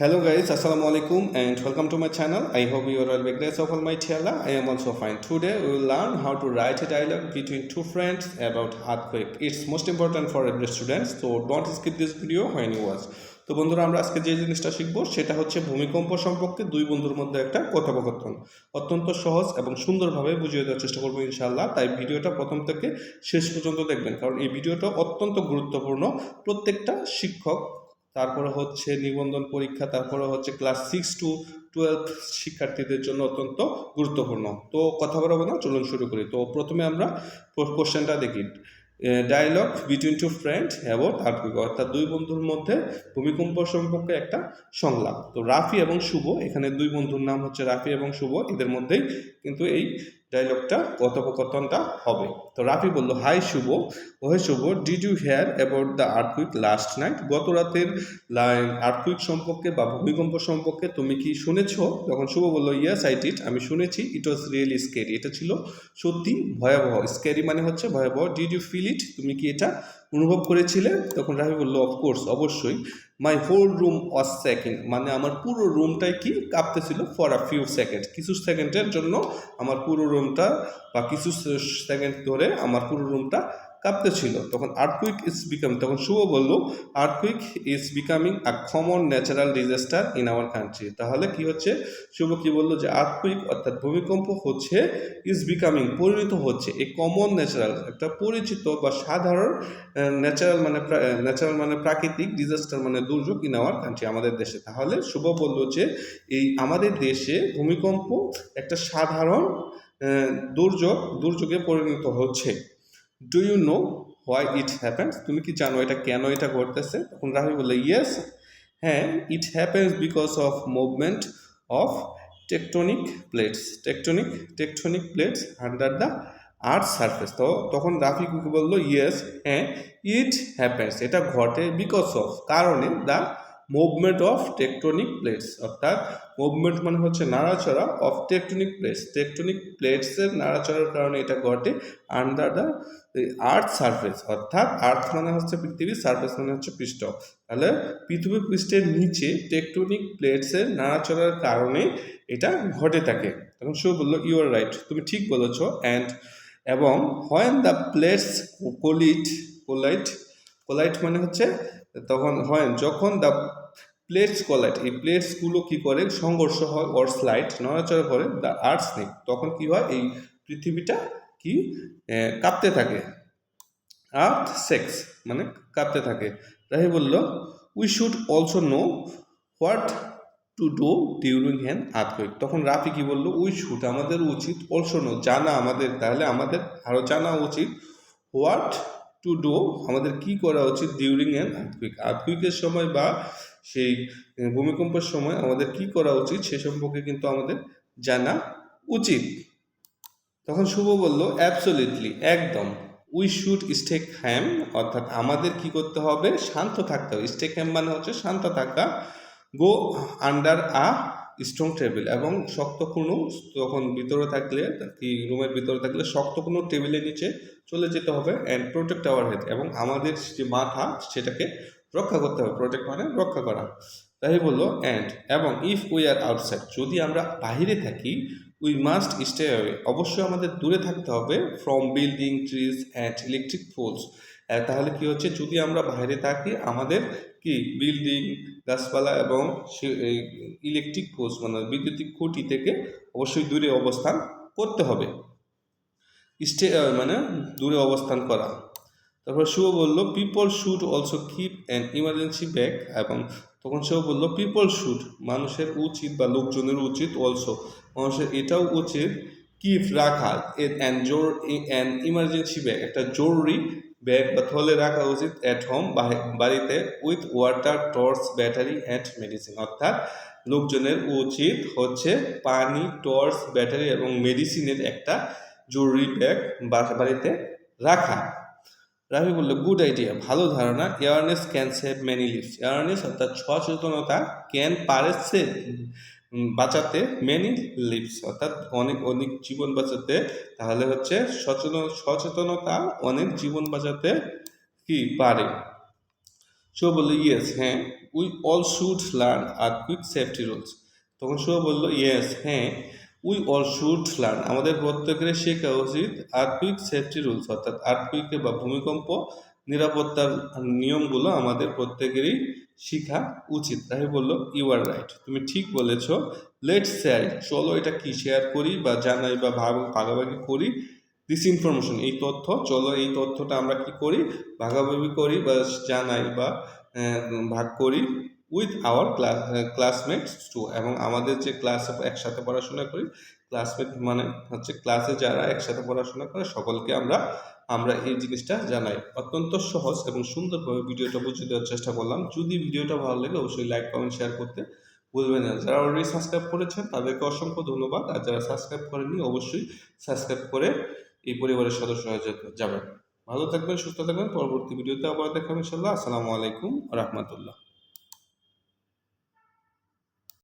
Hello guys, Assalamu alaikum and welcome to my channel. I hope you are all by grace of Almighty Allah. I am also fine. Today we will learn how to write a dialogue between two friends about earthquake. It's most important for every student, so don't skip this video when you watch. তো বন্ধুরা আমরা আজকে যে জিনিসটা শিখব সেটা হচ্ছে ভূমিকম্প সম্পর্কে দুই বন্ধুর মধ্যে একটা কথোপকথন অত্যন্ত সহজ এবং সুন্দরভাবে বুঝিয়ে দেওয়ার চেষ্টা করব ইনশাল্লাহ তাই ভিডিওটা প্রথম থেকে শেষ পর্যন্ত দেখবেন কারণ এই ভিডিওটা অত্যন্ত গুরুত্বপূর্ণ প্রত্যেকটা শিক্ষক তারপরে হচ্ছে নিবন্ধন পরীক্ষা, তারপরে হচ্ছে ক্লাস সিক্স টু টুয়েলভ শিক্ষার্থীদের জন্য অত্যন্ত গুরুত্বপূর্ণ। তো কথা বলব না, চলুন শুরু করি। তো প্রথমে আমরা কোশ্চেনটা দেখি। Dialogue between two friend about earthquake অর্থাৎ দুই বন্ধুর মধ্যে ভূমিকম্প সম্পর্কে একটা সংলাপ। তো রাফি এবং শুভ, এখানে দুই বন্ধুর নাম হচ্ছে রাফি এবং শুভ, এদের মধ্যেই কিন্তু এই ডায়লগটা কথোপকথনটা হবে। তো রাফি বলল, হাই শুভ, ওহে Shubho did you hear about the earthquake last night গত রাতের আর্থকুইক সম্পর্কে বা ভূমিকম্প সম্পর্কে তুমি কি শুনেছো? তখন শুভ বলল ইয়াস আই ডিড আমি শুনেছি। ইট ওয়াজ রিয়েলি স্কেরি এটা ছিল সত্যি ভয়াবহ। স্কেরি মানে হচ্ছে ভয়াবহ। ডিড ইউ ফিল ইট তুমি কি এটা অনুভব করেছিলে? তখন রাফি বলল অফকোর্স অবশ্যই। My whole room was second মানে আমার পুরো রুমটাই কি? কাঁপতেছিল ফর আ ফিউ সেকেন্ড কিছু সেকেন্ডের জন্য আমার পুরো রুমটা বা কিছু সেকেন্ড ধরে আমার পুরো রুমটা কাঁপতেছিল তখন আর্থকুইক ইজ বিকাম তখন শুভ বলল earthquake is becoming a common natural disaster in our country তাহলে কি হচ্ছে? শুভ কি বলল যে আর্থকুইক অর্থাৎ ভূমিকম্প হচ্ছে ইজ বিকামিং পরিণত হচ্ছে এ কমন ন্যাচারাল একটা পরিচিত বা সাধারণ ন্যাচারাল মানে ন্যাচারাল মানে প্রাকৃতিক ডিজাস্টার মানে দুর্যোগ ইন আওয়ার কান্ট্রি আমাদের দেশে। তাহলে শুভ বলল যে, এই আমাদের দেশে ভূমিকম্প একটা সাধারণ দুর্যোগ দুর্যোগে পরিণত হচ্ছে। Do you know why it happens তুমি কি জানো এটা কেন এটা ঘটতেছে? তখন রাহি বললে ইয়েস হ্যাঁ it happens because of movement of tectonic plates tectonic tectonic plates under the earth surface তো তখন রাফি কুকি বলল ইয়েস হ্যাঁ ইট হ্যাপেন্স এটা ঘটে বিকজ অফ কারণে the movement of tectonic plates অর্থাৎ মুভমেন্ট মানে হচ্ছে নাড়াচড়া অফ টেকটনিক প্লেটস টেকটনিক প্লেটসের নাড়াচড়ার কারণে এটা ঘটে আন্ডার দ্য আর্থ সারফেস অর্থাৎ আর্থ মানে হচ্ছে পৃথিবীর সারফেস মানে হচ্ছে পৃষ্ঠ। তাহলে পৃথিবী পৃষ্ঠের নিচে টেকটনিক প্লেটসের নাড়াচড়ার কারণে এটা ঘটে থাকে। তখন সে বলল ইউ আর রাইট তুমি ঠিক বলেছ অ্যান্ড এবং when the plates collide collide collide মানে হচ্ছে তখন হয় যখন দ্য প্লেটস কলাইট এই প্লেটসগুলো কী করে? সংঘর্ষ হয় অর স্লাইড নড়াচড়া করে দ্য আর্থ স্নেক তখন কি হয়? এই পৃথিবীটা কি? কাঁপতে থাকে। আর্থ সেক্স মানে কাঁপতে থাকে। রাহি বলল we should also know what to do during an earthquake তখন রাফি কি বলল উই শুড আমাদের উচিত অলসো নো জানা আমাদের, তাহলে আমাদের আরও জানা উচিত হোয়াট টু ডু আমাদের কি করা উচিত ডিউরিং অ্যান আর্থকুইক আর্থকুইকের সময় বা সেই ভূমিকম্পের সময় আমাদের কি করা উচিত সে সম্পর্কে কিন্তু আমাদের জানা উচিত। তখন শুভ বলল অ্যাবসোলিটলি একদম। উই শুড স্টেক হ্যাম অর্থাৎ আমাদের কি করতে হবে? শান্ত থাকতে হবে। স্টেক হ্যাম মানে হচ্ছে শান্ত থাকা। Go under a strong table এবং শক্ত কোনো তখন ভিতরে থাকলে, কি রুমের ভিতরে থাকলে শক্ত কোনো টেবিলের নিচে চলে যেতে হবে অ্যান্ড প্রোটেক্ট আওয়ার হেড এবং আমাদের যে মাথা সেটাকে রক্ষা করতে হবে প্রোটেক্ট মানে রক্ষা করা। তাই বলল অ্যান্ড এবং ইফ উই আর আউটসাইড যদি আমরা বাহিরে থাকি উই মাস্ট স্টে অ্যাওয়ে অবশ্যই আমাদের দূরে থাকতে হবে from building trees and electric poles তাহলে কি হচ্ছে? যদি আমরা বাইরে থাকি, আমাদের কি? বিল্ডিং গাছপালা এবং ইলেকট্রিক পোস্ট মানে বৈদ্যুতিক খুঁটি থেকে অবশ্যই দূরে অবস্থান করতে হবে। স্টে মানে দূরে অবস্থান করা। তারপর শুভ বলল people should also keep an emergency bag এবং তখন সেও বলল পিপল শুড মানুষের উচিত বা লোকজনের উচিত অলসো মানুষের এটাও উচিত কিপ রাখা অ্যান্ড জোর অ্যান ইমার্জেন্সি ব্যাগ একটা জরুরি ব্যাগ বা থলে রাখা উচিত অ্যাট হোম বাড়িতে with water torch battery and medicine অর্থাৎ লোকজনের উচিত হচ্ছে পানি টর্চ ব্যাটারি এবং মেডিসিনের একটা জরুরি ব্যাগ বাড়িতে রাখা। রাফি বলল গুড আইডিয়া ভালো ধারণা। Awareness can save many lives awareness অর্থাৎ সচেতনতা ক্যান পারে বাঁচাতে মেনি লিভস অর্থাৎ অনেক অনেক জীবন বাঁচাতে, তাহলে হচ্ছে সচেতন, সচেতনতা অনেক জীবন বাঁচাতে কি পারে। সো বলল ইয়েস হ্যাঁ we all should learn our quick safety rules তখন শুভ বলল ইয়েস হ্যাঁ উই অল শুড লার্ন আমাদের প্রত্যেকের শেখা উচিত আর্থিক সেফটি রুলস অর্থাৎ আর্থিক বা ভূমিকম্প নিরাপত্তার নিয়মগুলো আমাদের প্রত্যেকেরই শেখা উচিত। তাই বলল ইউ আর রাইট তুমি ঠিক বলেছ লেট শেয়ার চলো এটা কি শেয়ার করি বা জানাই বা ভাগ, ভাগাভাগি করি? দিস ইনফরমেশন এই তথ্য, চলো এই তথ্যটা আমরা কি করি? ভাগাভাগি করি বা জানাই বা ভাগ করি। With our class classmates too এবং আমাদের যে ক্লাসে একসাথে পড়াশোনা করি ক্লাসমেট মানে হচ্ছে ক্লাসে যারা একসাথে পড়াশোনা করে, সকলকে আমরা আমরা এই জিনিসটা জানাই। অত্যন্ত সহজ এবং সুন্দরভাবে ভিডিওটা বুঝিয়ে দেওয়ার চেষ্টা করলাম। যদি ভিডিওটা ভালো লাগে, অবশ্যই লাইক কমেন্ট শেয়ার করতে ভুলবেন না। যারা অলরেডি সাবস্ক্রাইব করেছেন, তাদেরকে অসংখ্য ধন্যবাদ। আর যারা সাবস্ক্রাইব করেননি, অবশ্যই সাবস্ক্রাইব করে এই পরিবারের সদস্য হয়ে যাবেন। ভালো থাকবেন, সুস্থ থাকবেন। পরবর্তী ভিডিওতে আবার দেখাবেন ইনশাল্লাহ আসসালামু আলাইকুম রহমতুল্লাহ।